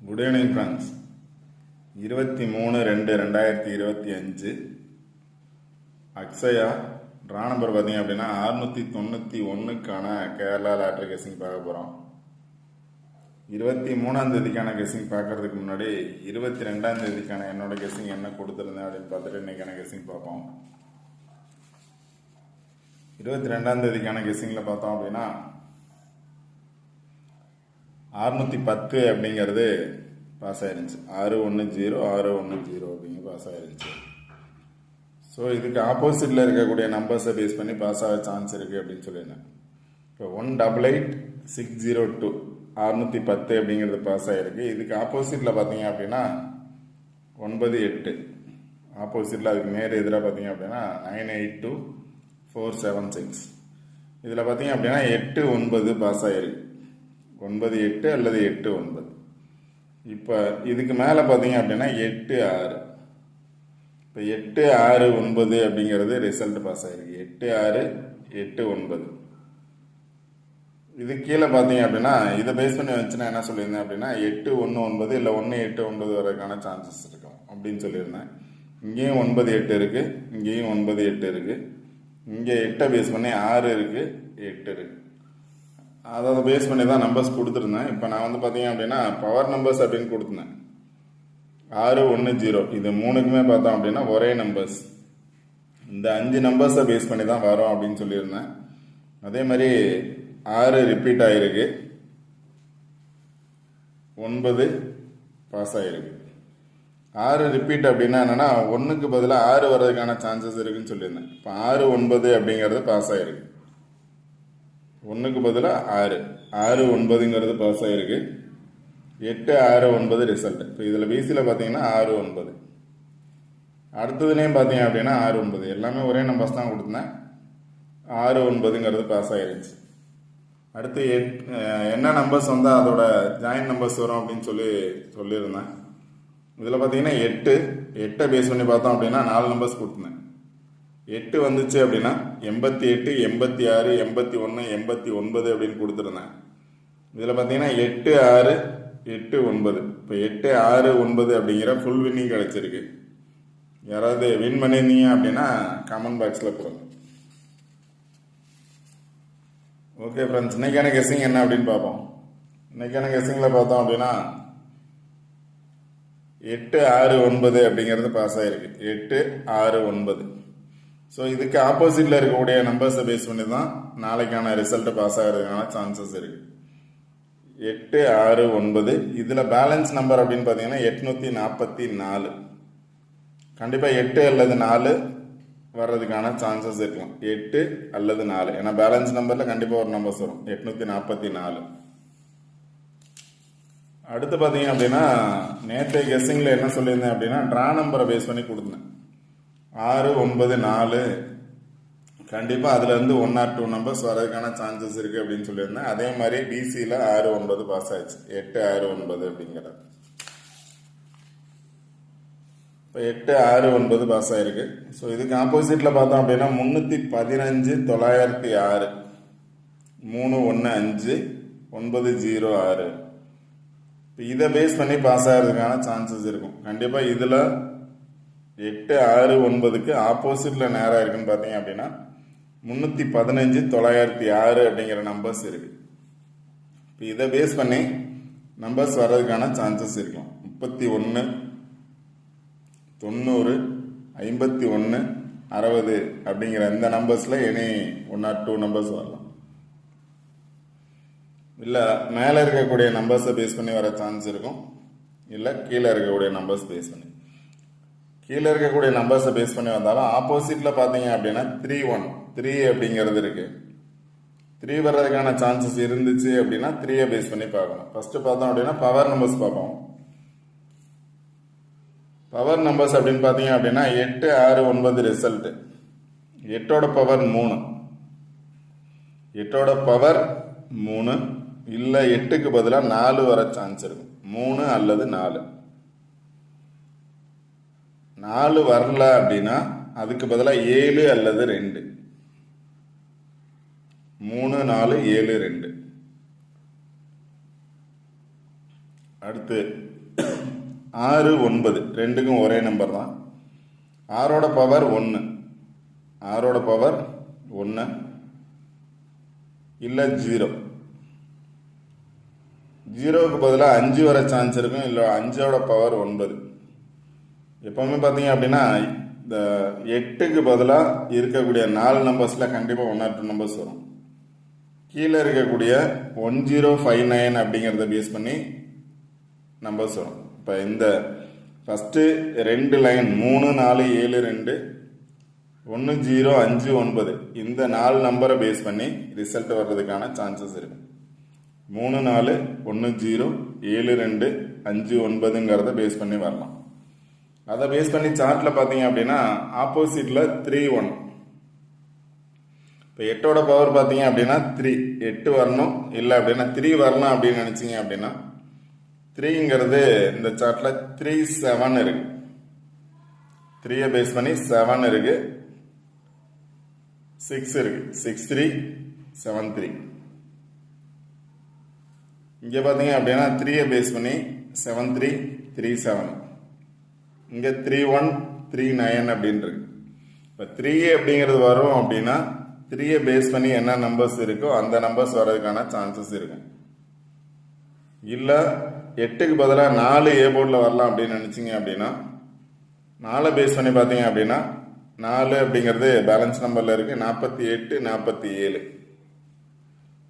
Good evening friends இருபத்தி மூணு ரெண்டு ரெண்டாயிரத்தி இருபத்தி அஞ்சு. அக்ஷயா ட்ரா நம்பர் பார்த்தீங்க அப்படின்னா அறுநூற்றி தொண்ணூற்றி ஒன்றுக்கான கேரளா லாட்ரி கெஸிங் பார்க்க போகிறோம் இருபத்தி மூணாம் தேதிக்கான கெஸிங் பார்க்கறதுக்கு முன்னாடி இருபத்தி ரெண்டாம் தேதிக்கான என்னோட கெஸிங் என்ன கொடுத்துருந்தேன் அப்படின்னு பார்த்துட்டு இன்னைக்கான கெஸிங் பார்ப்போம். இருபத்தி ரெண்டாம் தேதிக்கான கெஸிங்கில் பார்த்தோம் அப்படின்னா அறுநூற்றி பத்து அப்படிங்கிறது பாஸ் ஆயிருந்துச்சு. ஆறு ஒன்று ஜீரோ ஆறு ஒன்று ஜீரோ அப்படிங்க பாஸ் ஆயிருந்துச்சு. ஸோ இதுக்கு ஆப்போசிட்டில் இருக்கக்கூடிய நம்பர்ஸை பேஸ் பண்ணி பாஸ் ஆக சான்ஸ் இருக்குது அப்படின்னு சொல்லியிருந்தேன். இப்போ one double eight six zero two அறுநூற்றி பத்து அப்படிங்கிறது பாஸ் ஆகிருக்கு இதுக்கு ஆப்போசிட்டில் பார்த்தீங்க அப்படின்னா ஒன்பது எட்டு. ஆப்போசிட்டில் அதுக்கு நேர் எதிராக பார்த்தீங்க அப்படின்னா nine eight two four seven six. இதில் பார்த்தீங்க அப்படின்னா எட்டு ஒன்பது பாஸ் ஆகிருக்கு ஒன்பது எட்டு அல்லது எட்டு ஒன்பது. இப்போ இதுக்கு மேலே பார்த்தீங்க அப்படின்னா எட்டு ஆறு. இப்போ எட்டு ஆறு ஒன்பது அப்படிங்கிறது ரிசல்ட் பாஸ் ஆகிருக்கு எட்டு ஆறு எட்டு ஒன்பது. இது கீழே பார்த்தீங்க அப்படின்னா இதை பேஸ் பண்ணி வந்துச்சுன்னா என்ன சொல்லியிருந்தேன் அப்படின்னா எட்டு ஒன்று ஒன்பது இல்லை ஒன்று எட்டு ஒன்பது வரைக்கான சான்சஸ் இருக்கும் அப்படின்னு சொல்லியிருந்தேன். இங்கேயும் ஒன்பது எட்டு இருக்குது இங்கேயும் ஒன்பது எட்டு இருக்குது இங்கே எட்டை பேஸ் பண்ணி ஆறு இருக்குது எட்டு இருக்குது அதை பேஸ் பண்ணி தான் நம்பர்ஸ் கொடுத்துருந்தேன். இப்போ நான் வந்து பார்த்தீங்க அப்படின்னா பவர் நம்பர்ஸ் அப்படின்னு கொடுத்துருந்தேன். ஆறு ஒன்று ஜீரோ இது மூணுக்குமே பார்த்தோம் அப்படின்னா ஒரே நம்பர்ஸ் இந்த அஞ்சு நம்பர்ஸை பேஸ் பண்ணி தான் வரும் அப்படின்னு சொல்லியிருந்தேன். அதே மாதிரி ஆறு ரிப்பீட் ஆகிருக்கு ஒன்பது பாஸ் ஆகிருக்கு ஆறு ரிப்பீட் அப்படின்னா என்னென்னா ஒன்றுக்கு பதிலாக ஆறு வர்றதுக்கான சான்சஸ் இருக்குதுன்னு சொல்லியிருந்தேன். இப்போ ஆறு ஒன்பது அப்படிங்கிறது பாஸ் ஆகிருக்கு ஒன்றுக்கு பதிலாக ஆறு. ஆறு ஒன்பதுங்கிறது பாஸ் ஆகிருக்கு எட்டு ஆறு ஒன்பது ரிசல்ட் இப்போ இதில் பிசியில் பார்த்தீங்கன்னா ஆறு ஒன்பது. அடுத்ததுலேயும் பார்த்தீங்க அப்படின்னா ஆறு ஒன்பது. எல்லாமே ஒரே நம்பர்ஸ் தான் கொடுத்தேன். ஆறு ஒன்பதுங்கிறது பாஸ் ஆகிருச்சு அடுத்து எட் என்ன நம்பர்ஸ் வந்தால் அதோட ஜாயின் நம்பர்ஸ் வரும் அப்படின்னு சொல்லி சொல்லியிருந்தேன். இதில் பார்த்தீங்கன்னா எட்டு. எட்டை பேஸ் பண்ணி பார்த்தோம் அப்படின்னா நாலு நம்பர்ஸ் கொடுத்துருந்தேன் எட்டு வந்துச்சு அப்படின்னா எண்பத்தி எட்டு எண்பத்தி ஆறு எண்பத்தி ஒன்று எண்பத்தி ஒன்பது அப்படின்னு கொடுத்துருந்தேன். இதில் பார்த்தீங்கன்னா எட்டு ஆறு எட்டு ஒன்பது. இப்போ எட்டு ஆறு ஒன்பது அப்படிங்கிற ஃபுல் வின்னிங் கிடச்சிருக்கு. யாராவது வின் பண்ணியிருந்தீங்க அப்படின்னா கமெண்ட் பாக்ஸில் போடுங்க ஓகே ஃப்ரெண்ட்ஸ் இன்னைக்கான கெஸ்ஸிங் என்ன அப்படின்னு பார்ப்போம். இன்னைக்கான கெஸ்ஸிங்கில் பார்த்தோம் அப்படின்னா எட்டு ஆறு ஒன்பது அப்படிங்கிறது பாஸ் ஆகிருக்கு எட்டு ஆறு ஒன்பது. ஸோ இதுக்கு ஆப்போசிட்டில் இருக்கக்கூடிய நம்பர்ஸை பேஸ் பண்ணி தான் நாளைக்கான ரிசல்ட்டு பாஸ் ஆகிறதுக்கான சான்சஸ் இருக்குது எட்டு ஆறு ஒன்பது இதில் பேலன்ஸ் நம்பர் அப்படின்னு பார்த்தீங்கன்னா எட்நூற்றி நாற்பத்தி நாலு. கண்டிப்பாக எட்டு அல்லது நாலு வர்றதுக்கான சான்சஸ் இருக்கலாம். எட்டு அல்லது நாலு. ஏன்னா பேலன்ஸ் நம்பரில் கண்டிப்பாக ஒரு நம்பர்ஸ் வரும். எட்நூற்றி நாற்பத்தி நாலு. அடுத்து பார்த்தீங்க அப்படின்னா நேற்று கெஸ்ஸிங்கில் என்ன சொல்லியிருந்தேன் அப்படின்னா ட்ரா நம்பரை பேஸ் பண்ணி கொடுத்தேன். ஆறு ஒன்பது நாலு. கண்டிப்பாக அதுலேருந்து ஒன் ஆர் டூ நம்பர்ஸ் வரதுக்கான சான்சஸ் இருக்குது அப்படின்னு சொல்லியிருந்தேன். அதே மாதிரி பிசியில் ஆறு ஒன்பது பாஸ் ஆயிடுச்சு. எட்டு ஆறு ஒன்பது அப்படிங்கிறது. இப்போ எட்டு ஆறு ஒன்பது பாஸ் ஆயிருக்கு. ஸோ இதுக்கு ஆப்போசிட்டில் பார்த்தோம் அப்படின்னா முந்நூற்றி பதினஞ்சு தொள்ளாயிரத்தி ஆறு. மூணு ஒன்று அஞ்சு ஒன்பது ஜீரோ ஆறு. இப்போ இதை பேஸ் பண்ணி பாஸ் ஆகிறதுக்கான சான்சஸ் இருக்கும். கண்டிப்பாக இதில் எட்டு ஆறு ஒன்பதுக்கு ஆப்போசிட்டில் நேராக இருக்குன்னு பார்த்தீங்க அப்படின்னா முந்நூற்றி பதினஞ்சு தொள்ளாயிரத்தி ஆறு அப்படிங்கிற நம்பர்ஸ் இருக்குது இப்போ இதை பேஸ் பண்ணி நம்பர்ஸ் வர்றதுக்கான சான்சஸ் இருக்கும் முப்பத்தி ஒன்று தொண்ணூறு ஐம்பத்தி ஒன்று அறுபது அப்படிங்கிற இந்த நம்பர்ஸில் any one or two numbers வரலாம். இல்லை மேலே இருக்கக்கூடிய நம்பர்ஸை பேஸ் பண்ணி வர சான்ஸ் இருக்கும். இல்லை கீழே இருக்கக்கூடிய நம்பர்ஸ் பேஸ் பண்ணி. கீழே இருக்கக்கூடிய நம்பர்ஸை பேஸ் பண்ணி வந்தாலும் ஆப்போசிட்டில் பார்த்தீங்க அப்படின்னா த்ரீ ஒன் த்ரீ அப்படிங்கிறது இருக்குது த்ரீ வர்றதுக்கான சான்சஸ் இருந்துச்சு அப்படின்னா த்ரீயை பேஸ் பண்ணி பார்க்கணும். ஃபஸ்ட்டு பார்த்தோம் அப்படின்னா பவர் நம்பர்ஸ் பார்ப்போம். பவர் நம்பர்ஸ் அப்படின்னு பார்த்தீங்க அப்படின்னா எட்டு ஆறு ஒன்பது ரிசல்ட்டு எட்டோட பவர் மூணு. எட்டோட பவர் மூணு. இல்லை எட்டுக்கு பதிலாக நாலு வர சான்ஸ் இருக்கும் மூணு அல்லது நாலு. நாலு வரல அப்படின்னா அதுக்கு பதிலாக ஏழு அல்லது ரெண்டு. மூணு நாலு ஏழு ரெண்டு. அடுத்து ஆறு ஒன்பது. ரெண்டுக்கும் ஒரே நம்பர் தான். ஆறோட பவர் ஒன்று ஆறோட பவர் ஒன்று இல்லை ஜீரோ ஜீரோவுக்கு பதிலாக அஞ்சு வர சான்ஸ் இருக்கும். இல்லை அஞ்சோட பவர் ஒன்பது. எப்போவுமே பார்த்தீங்க அப்படின்னா இந்த எட்டுக்கு பதிலாக இருக்கக்கூடிய நாலு நம்பர்ஸில் கண்டிப்பாக ஒன் ஆர் டூ நம்பர்ஸ் வரும். கீழே இருக்கக்கூடிய ஒன் ஜீரோ ஃபைவ் நைன் அப்படிங்கிறத பேஸ் பண்ணி நம்பர்ஸ் வரும். இப்போ இந்த ஃபஸ்ட்டு ரெண்டு லைன் மூணு நாலு ஏழு ரெண்டு ஒன்று ஜீரோ அஞ்சு ஒன்பது இந்த நாலு நம்பரை பேஸ் பண்ணி ரிசல்ட் வர்றதுக்கான சான்சஸ் இருக்கு. மூணு நாலு ஒன்று ஜீரோ ஏழு ரெண்டு அஞ்சு ஒன்பதுங்கிறத பேஸ் பண்ணி வரலாம். அதை பேஸ் பண்ணி சார்ட்டில் பார்த்தீங்க அப்படின்னா ஆப்போசிட்டில் த்ரீ ஒன் இப்போ எட்டோட பவர் பார்த்தீங்க அப்படின்னா த்ரீ எட்டு வரணும். இல்லை அப்படின்னா த்ரீ வரணும் அப்படின்னு நினச்சிங்க அப்படின்னா த்ரீங்கிறது இந்த சார்ட்டில் த்ரீ செவன் இருக்கு. த்ரீயை பேஸ் பண்ணி செவன் இருக்கு. சிக்ஸ் இருக்கு. சிக்ஸ் த்ரீ செவன் த்ரீ இங்கே பார்த்தீங்க அப்படின்னா த்ரீயை பேஸ் பண்ணி செவன் த்ரீ த்ரீ செவன் இங்கே த்ரீ ஒன் த்ரீ நைன் அப்படின்றது இப்போ த்ரீ அப்படிங்கிறது வரும் அப்படின்னா த்ரீயை பேஸ் பண்ணி என்ன நம்பர்ஸ் இருக்கோ அந்த நம்பர்ஸ் வர்றதுக்கான சான்சஸ் இருக்கு. இல்லை எட்டுக்கு பதிலாக நாலு ஏ போர்டில் வரலாம் அப்படின்னு நினச்சிங்க அப்படின்னா நாலை பேஸ் பண்ணி பார்த்தீங்க அப்படின்னா நாலு அப்படிங்கிறது பேலன்ஸ் நம்பரில் இருக்குது நாற்பத்தி எட்டு நாற்பத்தி ஏழு.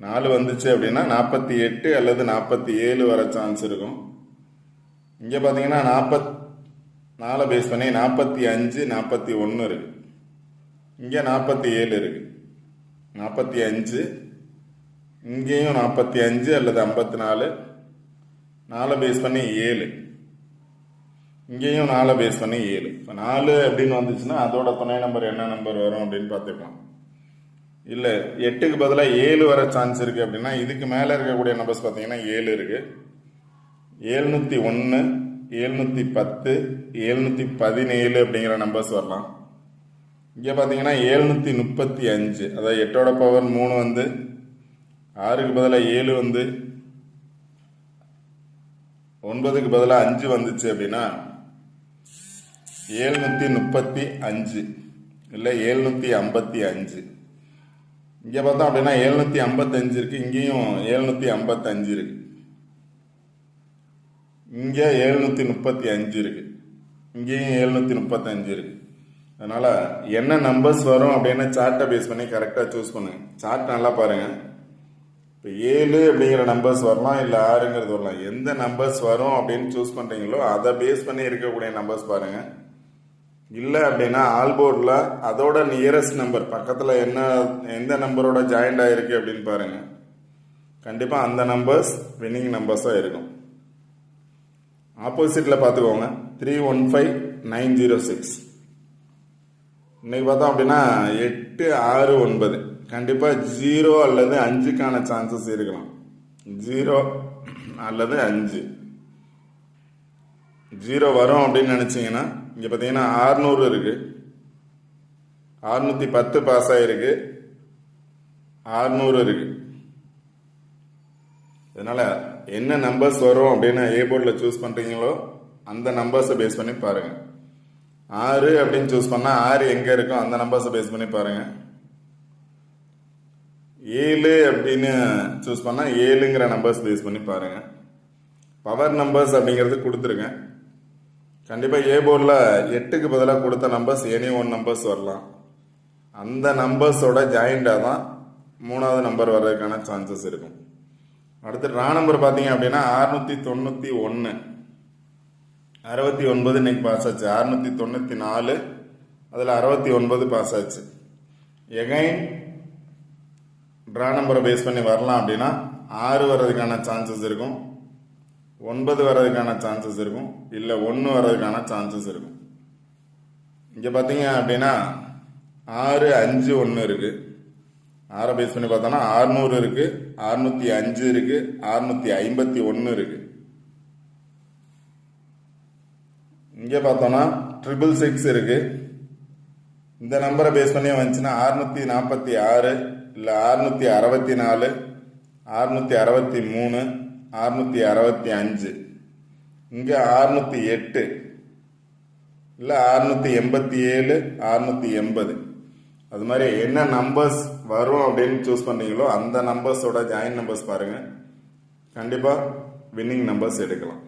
நாலு வந்துச்சு அப்படின்னா நாற்பத்தி எட்டு அல்லது நாற்பத்தி ஏழு வர சான்ஸ் இருக்கும். இங்கே பார்த்தீங்கன்னா நாற்பத் நாலு பேஸ் பண்ணி நாற்பத்தி அஞ்சு நாற்பத்தி ஒன்று இருக்கு. இங்கே நாற்பத்தி ஏழு இருக்கு. நாற்பத்தி அஞ்சு இங்கேயும் நாற்பத்தி அஞ்சு அல்லது ஐம்பத்தி நாலு. நாலு பேஸ் பண்ணி ஏழு. இங்கேயும் நாலு பேஸ் பண்ணி ஏழு. இப்போ நாலு அப்படின்னு வந்துச்சுன்னா அதோட துணை நம்பர் என்ன நம்பர் வரும் அப்படின்னு பார்த்துக்கலாம். இல்லை எட்டுக்கு பதிலாக ஏழு வர சான்ஸ் இருக்குது அப்படின்னா இதுக்கு மேலே இருக்கக்கூடிய நம்பர்ஸ் பார்த்தீங்கன்னா ஏழு இருக்குது ஏழ்நூற்றி ஒன்று எழுநூற்றி பத்து எழுநூற்றி பதினேழு அப்படிங்கிற நம்பர்ஸ் வரலாம். இங்கே பார்த்தீங்கன்னா ஏழ்நூற்றி முப்பத்தி அஞ்சு. அதாவது எட்டோட பவர் மூணு வந்து ஆறுக்கு பதிலாக ஏழு வந்து ஒன்பதுக்கு பதிலாக அஞ்சு வந்துச்சு அப்படின்னா ஏழ்நூற்றி முப்பத்தி அஞ்சு இல்லை ஏழ்நூற்றி ஐம்பத்தி அஞ்சு. இங்கே பார்த்தோம் அப்படின்னா ஏழ்நூற்றி ஐம்பத்தஞ்சு இருக்கு இங்கேயும் ஏழ்நூற்றி ஐம்பத்தஞ்சு இருக்குது இங்கே எழுநூற்றி முப்பத்தி அஞ்சு இருக்கு. இங்கேயும் எழுநூற்றி முப்பத்தஞ்சு இருக்குது அதனால் என்ன நம்பர்ஸ் வரும் அப்படின்னு சார்ட்டை பேஸ் பண்ணி கரெக்டாக சூஸ் பண்ணுங்கள் சார்ட் நல்லா பாருங்க. இப்போ ஏழு அப்படிங்கிற நம்பர்ஸ் வரலாம் இல்லை ஆறுங்கிறது வரலாம். எந்த நம்பர்ஸ் வரும் அப்படின்னு சூஸ் பண்ணுறீங்களோ அதை பேஸ் பண்ணி இருக்கக்கூடிய நம்பர்ஸ் பாருங்கள் இல்லை அப்படின்னா ஆல்போர்டில் அதோட நியரஸ்ட் நம்பர் பக்கத்தில் என்ன எந்த நம்பரோட ஜாயிண்ட் ஆகிருக்கு அப்படின்னு பாருங்கள் கண்டிப்பாக அந்த நம்பர்ஸ் வின்னிங் நம்பர்ஸாக இருக்கும். ஆப்போசிட்டில் பார்த்துக்கோங்க three one five nine zero six இன்றைக்கி பார்த்தோம் அப்படின்னா எட்டு ஆறு ஒன்பது. கண்டிப்பாக ஜீரோ அல்லது அஞ்சுக்கான சான்சஸ் இருக்கலாம். ஜீரோ அல்லது அஞ்சு. ஜீரோ வரும் அப்படின்னு நினச்சிங்கன்னா இங்கே பார்த்தீங்கன்னா ஆறுநூறு இருக்குது ஆறுநூற்றி பத்து பாஸ் ஆகிருக்கு ஆறுநூறு இருக்குது இதனால் என்ன நம்பர்ஸ் வரும் அப்படின்னு ஏ போர்டில் சூஸ் பண்ணுறீங்களோ அந்த நம்பர்ஸை பேஸ் பண்ணி பாருங்கள் ஆறு அப்படின்னு சூஸ் பண்ணால் ஆறு எங்கே இருக்கோ அந்த நம்பர்ஸை பேஸ் பண்ணி பாருங்கள் ஏழு அப்படின்னு சூஸ் பண்ணால் ஏழுங்கிற நம்பர்ஸ் பேஸ் பண்ணி பாருங்கள் பவர் நம்பர்ஸ் அப்படிங்கிறது கொடுத்துருக்கேன் கண்டிப்பாக ஏ போர்டில் எட்டுக்கு பதிலாக கொடுத்த நம்பர்ஸ் எனி ஒன் நம்பர்ஸ் வரலாம். அந்த நம்பர்ஸோட ஜாயிண்டாக தான் மூணாவது நம்பர் வர்றதுக்கான சான்சஸ் இருக்கும். அடுத்து ரா நம்பர் பார்த்தீங்க அப்படின்னா அறுநூற்றி தொண்ணூற்றி ஒன்று அறுபத்தி ஒன்பது இன்னைக்கு பாஸ் ஆச்சு. அறுநூற்றி தொண்ணூற்றி நாலு. அதில் அறுபத்தி ஒன்பது பாஸ் ஆச்சு. எகைன் ட்ரா நம்பரை பேஸ் பண்ணி வரலாம் அப்படின்னா ஆறு வர்றதுக்கான சான்சஸ் இருக்கும். ஒன்பது வர்றதுக்கான சான்சஸ் இருக்கும். இல்லை ஒன்று வர்றதுக்கான சான்சஸ் இருக்கும். இங்கே பார்த்தீங்க அப்படின்னா ஆறு அஞ்சு ஒன்று இருக்குது ஆறை பேஸ் பண்ணி பார்த்தோன்னா ஆறுநூறு இருக்குது அறுநூற்றி அஞ்சு இருக்குது அறுநூற்றி ஐம்பத்தி ஒன்று இருக்குது இங்கே பார்த்தோன்னா ட்ரிபிள் சிக்ஸ் இருக்குது இந்த நம்பரை பேஸ் பண்ணி வந்துச்சுன்னா அறுநூற்றி நாற்பத்தி ஆறு இல்லை அறுநூற்றி அறுபத்தி நாலு அறுநூற்றி அறுபத்தி மூணு அறுநூற்றி அறுபத்தி அஞ்சு. இங்கே அறுநூற்றி எட்டு இல்லை அறுநூற்றி எண்பத்தி ஏழு அறுநூற்றி எண்பது. அது மாதிரி என்ன நம்பர்ஸ் வரும் அப்படின்னு சூஸ் பண்ணீங்களோ அந்த நம்பர்ஸோட ஜாயின் நம்பர்ஸ் பாருங்கள் கண்டிப்பாக வின்னிங் நம்பர்ஸ் எடுக்கலாம்.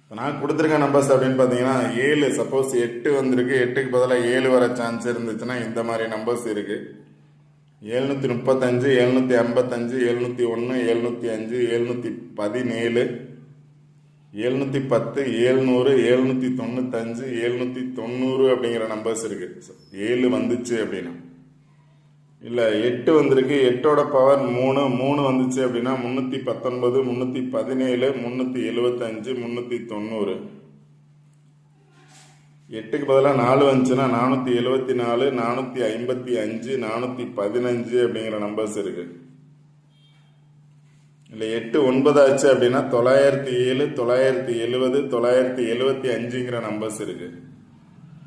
இப்போ நான் கொடுத்துருக்க நம்பர்ஸ் அப்படின்னு பார்த்தீங்கன்னா ஏழு சப்போஸ் எட்டு வந்திருக்கு எட்டுக்கு பதிலாக ஏழு வர சான்ஸ் இருந்துச்சுன்னா இந்த மாதிரி நம்பர்ஸ் இருக்குது எழுநூற்றி முப்பத்தஞ்சு எழுநூற்றி ஐம்பத்தஞ்சு எழுநூற்றி ஒன்று எழுநூற்றி அஞ்சு எழுநூற்றி பதினேழு எழுநூற்றி பத்து ஏழ்நூறு எழுநூற்றி தொண்ணூத்தஞ்சு எழுநூற்றி தொண்ணூறு அப்படிங்கிற நம்பர்ஸ் இருக்குது ஏழு வந்துச்சு அப்படின்னா. இல்லை எட்டு வந்திருக்கு. எட்டோட பவர் மூணு மூணு வந்துச்சு அப்படின்னா முந்நூற்றி பத்தொன்பது முந்நூற்றி பதினேழு முந்நூற்றி எழுபத்தஞ்சு முந்நூற்றி தொண்ணூறு. எட்டுக்கு பதிலாக நாலு வந்துச்சுன்னா நானூற்றி எழுபத்தி நாலு நானூற்றி ஐம்பத்தி அஞ்சு நானூற்றி பதினஞ்சு அப்படிங்கிற நம்பர்ஸ் இருக்கு. இல்லை எட்டு ஒன்பது ஆச்சு அப்படின்னா தொள்ளாயிரத்தி ஏழு தொள்ளாயிரத்தி எழுபது தொள்ளாயிரத்தி எழுபத்தி அஞ்சுங்கிற நம்பர்ஸ் இருக்கு.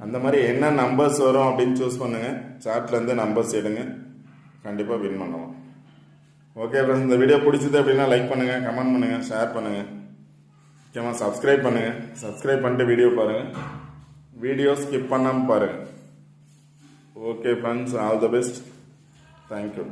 அந்த மாதிரி என்ன நம்பர்ஸ் வரும் அப்படின்னு சூஸ் பண்ணுங்க. சார்ட்லேருந்து நம்பர்ஸ் எடுங்க. கண்டிப்பாக வின் பண்ணலாம் ஓகே ஃப்ரெண்ட்ஸ் இந்த வீடியோ பிடிச்சது அப்படின்னா லைக் பண்ணுங்கள் கமெண்ட் பண்ணுங்கள் ஷேர் பண்ணுங்கள் முக்கியமாக சப்ஸ்கிரைப் பண்ணுங்கள் சப்ஸ்கிரைப் பண்ணிட்டு வீடியோ பாருங்கள் வீடியோ ஸ்கிப் பண்ணாமல் பாருங்கள் okay friends all the best thank you